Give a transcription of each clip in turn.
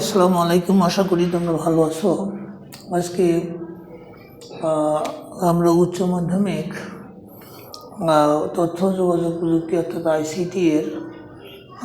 আসসালামু আলাইকুম, আশা করি তোমরা ভালো আছো। আজকে আমরা উচ্চ মাধ্যমিক তথ্য যোগাযোগ প্রযুক্তি অর্থাৎ আইসিটি এর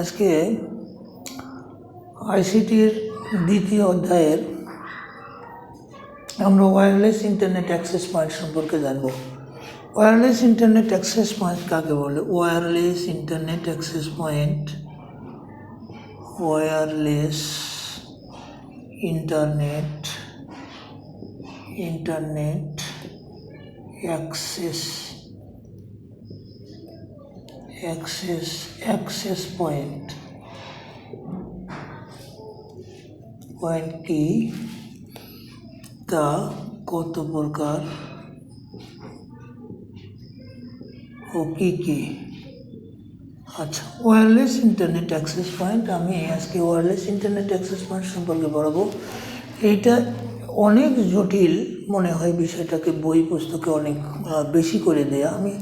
আজকে আইসিটির দ্বিতীয় অধ্যায়ের আমরা ওয়্যারলেস ইন্টারনেট অ্যাক্সেস পয়েন্ট সম্পর্কে জানব। ওয়্যারলেস ইন্টারনেট অ্যাক্সেস পয়েন্ট কাকে বলে? Wireless internet access point wireless internet internet access access access point point কি তা কত প্রকার ও কি কি আচ্ছা ওয়্যারলেস ইন্টারনেট অ্যাক্সেস পয়েন্ট আমি আজকে ওয়্যারলেস ইন্টারনেট অ্যাক্সেস পয়েন্ট সম্পর্কে বলব এইটা অনেক জটিল মনে হয় বিষয়টাকে, বই পুস্তকে অনেক বেশি করে দেয়া। আমি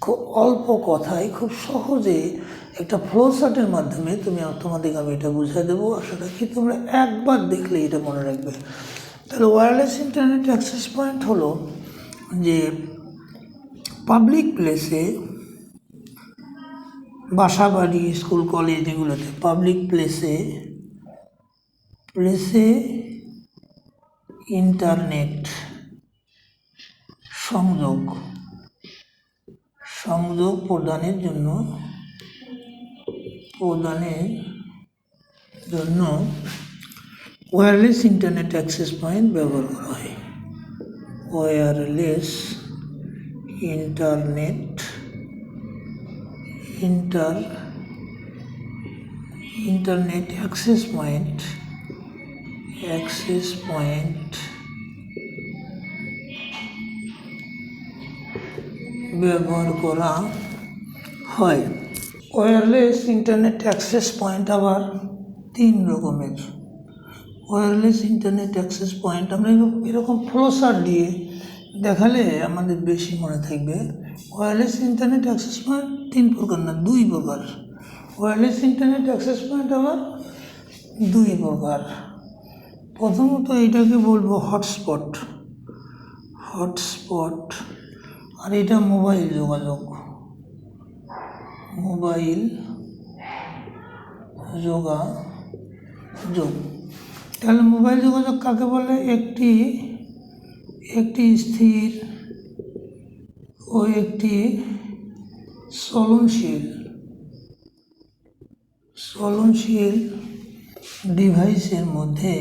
খুব অল্প কথায়, খুব সহজে একটা ফ্লো চার্টের মাধ্যমে তুমি তোমাদের আমি এটা বুঝিয়ে দেবো। আশা রাখি তোমরা একবার দেখলে এটা মনে রাখবে। তাহলে ওয়্যারলেস ইন্টারনেট অ্যাক্সেস পয়েন্ট হলো যে পাবলিক প্লেসে বাসা বাড়ি স্কুল, কলেজ এগুলোতে পাবলিক প্লেসে প্লেসে ইন্টারনেট সংযোগ সংযোগ প্রদানের জন্য প্রদানের জন্য ওয়্যারলেস ইন্টারনেট অ্যাক্সেস পয়েন্ট ব্যবহার করা হয়। Wireless internet inter, internet access point access point, ব্যবহার করা হয়। ওয়্যারলেস ইন্টারনেট অ্যাক্সেস পয়েন্ট আবার তিন রকমের। ওয়্যারলেস ইন্টারনেট অ্যাক্সেস পয়েন্ট আমরা এরকম এরকম ফ্লোসার দিয়ে দেখালে আমাদের বেশি মনে থাকবে। ওয়্যারলেস ইন্টারনেট অ্যাক্সেস পয়েন্ট তিন প্রকার না, দুই প্রকার। ওয়্যারলেস ইন্টারনেট অ্যাক্সেস পয়েন্ট আবার দুই প্রকার। প্রথমত এটাকে বলব হটস্পট হটস্পট আর এটা মোবাইল যোগাযোগ। মোবাইল যোগাযোগ। তাহলে মোবাইল যোগাযোগ কাকে বলে? একটি একটি স্থির ও একটি চলনশীল চলনশীল ডিভাইসের মধ্যে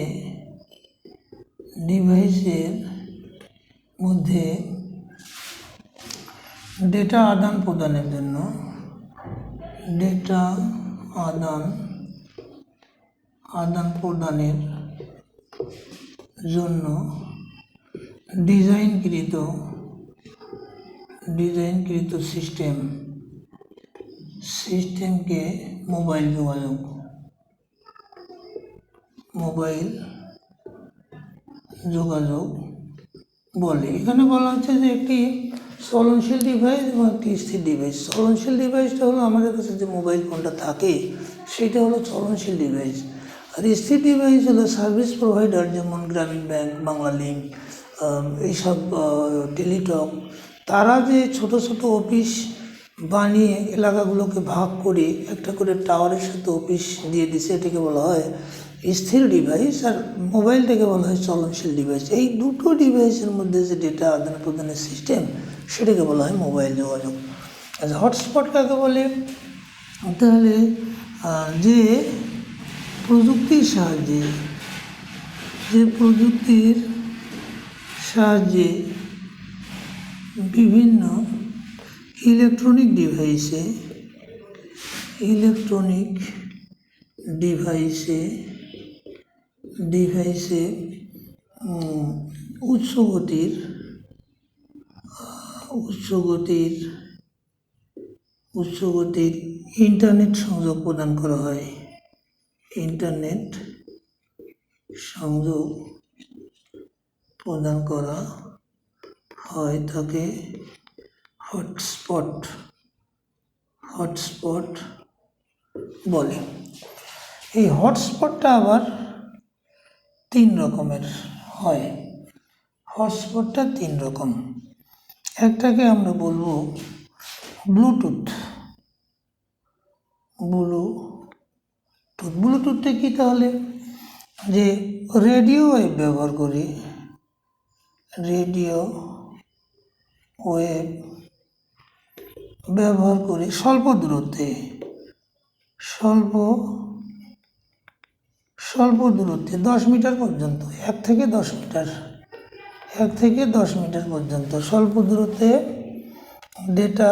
ডিভাইসের মধ্যে ডেটা আদান প্রদানের জন্য, ডেটা আদান আদান প্রদানের জন্য ডিজাইনকৃত ডিজাইনকৃত সিস্টেম, সিস্টেমকে মোবাইল যোগাযোগ। মোবাইল যোগাযোগ বলে। এখানে বলা হচ্ছে যে একটি চলনশীল ডিভাইস এবং একটি স্থির ডিভাইস চলনশীল ডিভাইসটা হলো আমাদের কাছে যে মোবাইল ফোনটা থাকে, সেটা হলো চলনশীল ডিভাইস আর স্থির ডিভাইস হলো সার্ভিস প্রোভাইডার যেমন গ্রামীণ ব্যাংক বাংলা লিঙ্ক এইসব টেলিটক, তারা যে ছোট ছোট অফিস বানিয়ে এলাকাগুলোকে ভাগ করে একটা করে টাওয়ারের সাথে অফিস দিয়ে দিছে, এটাকে বলা হয় স্থির ডিভাইস আর মোবাইলটাকে বলা হয় চলনশীল ডিভাইস এই দুটো ডিভাইসের মধ্যে যে ডেটা আদান প্রদানের সিস্টেম সেটাকে বলা হয় মোবাইল যোগাযোগ। আচ্ছা হটস্পট কাকে বলে? তাহলে যে প্রযুক্তির সাহায্যে, যে প্রযুক্তির সাহায্যে বিভিন্ন ইলেকট্রনিক ডিভাইসে ইলেকট্রনিক ডিভাইসে ডিভাইসে উচ্চ গতির উচ্চ উচ্চ ইন্টারনেট সংযোগ প্রদান করা হয়। ইন্টারনেট সংযোগ প্রদান করা হয় তাকে হটস্পট হটস্পট বলে। এই হটস্পটটা আবার তিন রকমের হয়। হটস্পটটা তিন রকম। একটাকে আমরা বলব ব্লুটুথ। ব্লুটুথ। ব্লুটুথটা কী তাহলে? যে রেডিও ওয়েভ ব্যবহার করি রেডিও, ওয়েব ব্যবহার করি স্বল্প দূরত্বে, স্বল্প স্বল্প দূরত্বে দশ মিটার পর্যন্ত, এক থেকে দশ মিটার, এক থেকে দশ মিটার পর্যন্ত স্বল্প দূরত্বে ডেটা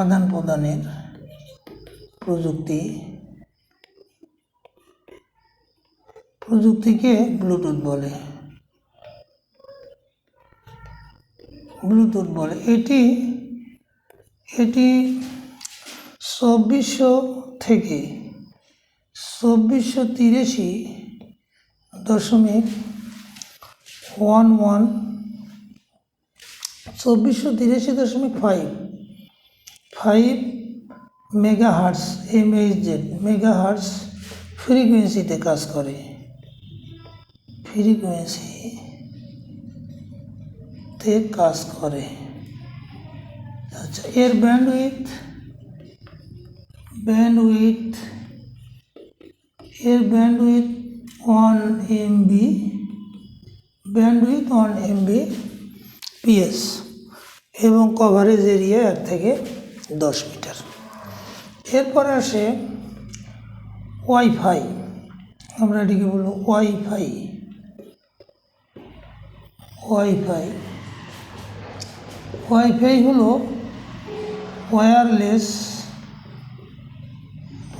আদান প্রদানের প্রযুক্তি প্রযুক্তিকে ব্লুটুথ বলে। ব্লুটুথ বলে। এটি এটি চব্বিশশো থেকে চব্বিশশো তিরাশি দশমিক ওয়ান ওয়ান, চব্বিশশো তিরাশি দশমিক five five megahertz MHz megahertz ফ্রিকোয়েন্সিতে কাজ করে। ফ্রিকোয়েন্সিতে কাজ করে। আচ্ছা এর ব্যান্ড উইথ ব্যান্ড উইথ এর bandwidth one MB bandwidth one Mbps এবং কভারেজ এরিয়া এক থেকে দশ মিটার। এরপরে আসে ওয়াইফাই আমরা এটিকে বলব ওয়াইফাই ওয়াইফাই ওয়াইফাই হলো ওয়্যারলেস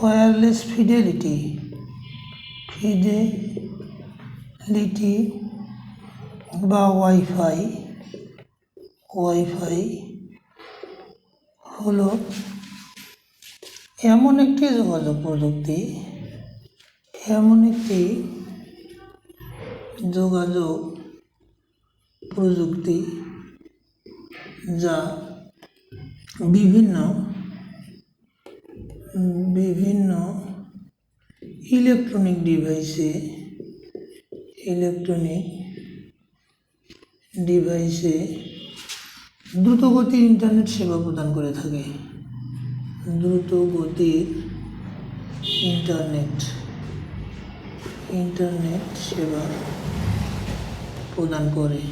ওয়্যারলেস ফিডেলিটি ফিডেলিটি বা ওয়াইফাই ওয়াইফাই হলো এমন একটি যোগাযোগ প্রযুক্তি, এমন একটি যোগাযোগ প্রযুক্তি যা বিভিন্ন বিভিন্ন ইলেকট্রনিক ডিভাইসে ইলেকট্রনিক ডিভাইসে দ্রুতগতির ইন্টারনেট সেবা প্রদান করে থাকে। দ্রুত গতির ইন্টারনেট ইন্টারনেট সেবা প্রদান করে।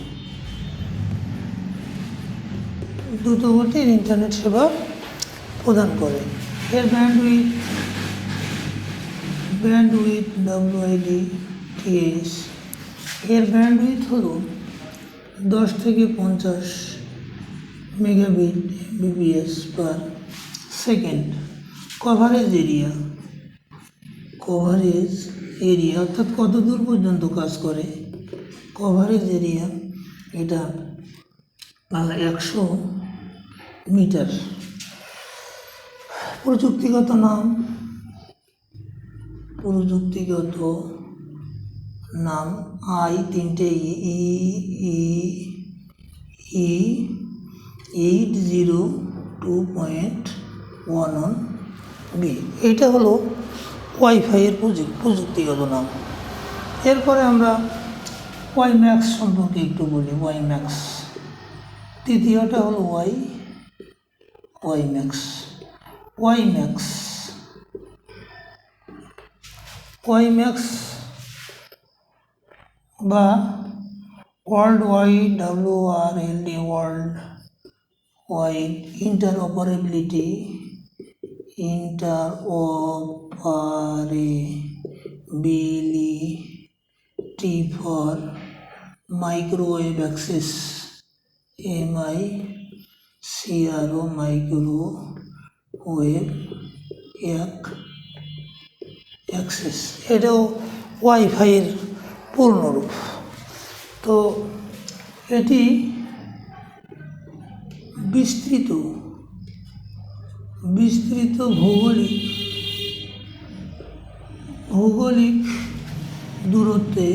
দ্রুত গতির ইন্টারনেট সেবা প্রদান করে। এর ব্যান্ডউইথ ব্যান্ডউইথ ডাব্লিউআইডি টিএস এর ব্যান্ডউইথ হলো দশ থেকে পঞ্চাশ megabit bps per second coverage area coverage area অর্থাৎ কত দূর পর্যন্ত কাজ করে? কভারেজ এরিয়া এটা একশো মিটার। প্রযুক্তিগত নাম। প্রযুক্তিগত নাম আই তিনটে E E E eight zero two point one one B. এইটা হলো ওয়াইফাইয়ের প্রযুক্তিগত নাম। এরপরে আমরা ওয়াই ম্যাক্স সম্পর্কে একটু বলি, ওয়াই ম্যাক্স। তৃতীয়টা হলো wi WiMAX WiMAX WiMAX বা world wide W R L D world wide interoperability interoperability for microwave access M I CRO microwave এক অ্যাক্সেস। এটাও ওয়াইফাইয়ের পূর্ণরূপ। তো এটি বিস্তৃত বিস্তৃত ভৌগোলিক ভৌগোলিক দূরত্বে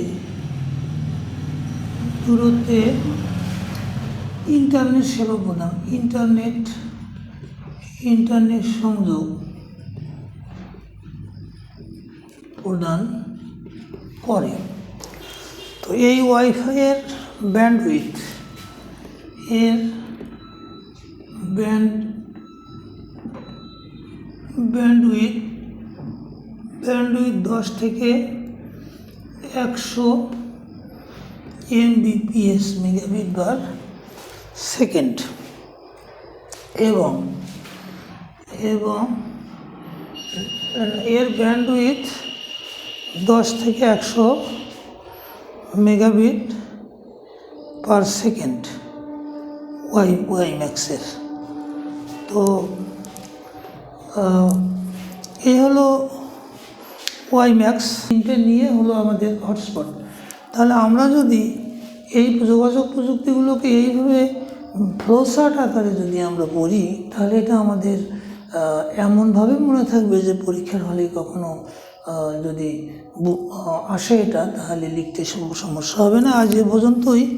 দূরত্বে ইন্টারনেট সেবা প্রদান ইন্টারনেট ইন্টারনেট সংযোগ প্রদান করে। তো এই ওয়াইফাইয়ের ব্যান্ডউইথ এর ব্যান্ড ব্যান্ডউইথ ব্যান্ডউইথ দশ থেকে একশো এমবিপিএস মেগাবিট বার সেকেন্ড। এবং এবং এর ব্যান্ড উইথ দশ থেকে একশো মেগাবিট পার সেকেন্ড ওয়াই ওয়াই ম্যাক্সের তো এই হলো ওয়াই ম্যাক্স তিনটে নিয়ে হলো আমাদের হটস্পট তাহলে আমরা যদি এই যোগাযোগ প্রযুক্তিগুলোকে এইভাবে ফ্লোসার্ট আকারে যদি আমরা পড়ি তাহলে এটা আমাদের এমনভাবে মনে থাকবে যে পরীক্ষার হলে কখনো যদি আসে এটা, তাহলে লিখতে সম- সমস্যা হবে না। আজ এ পর্যন্তই।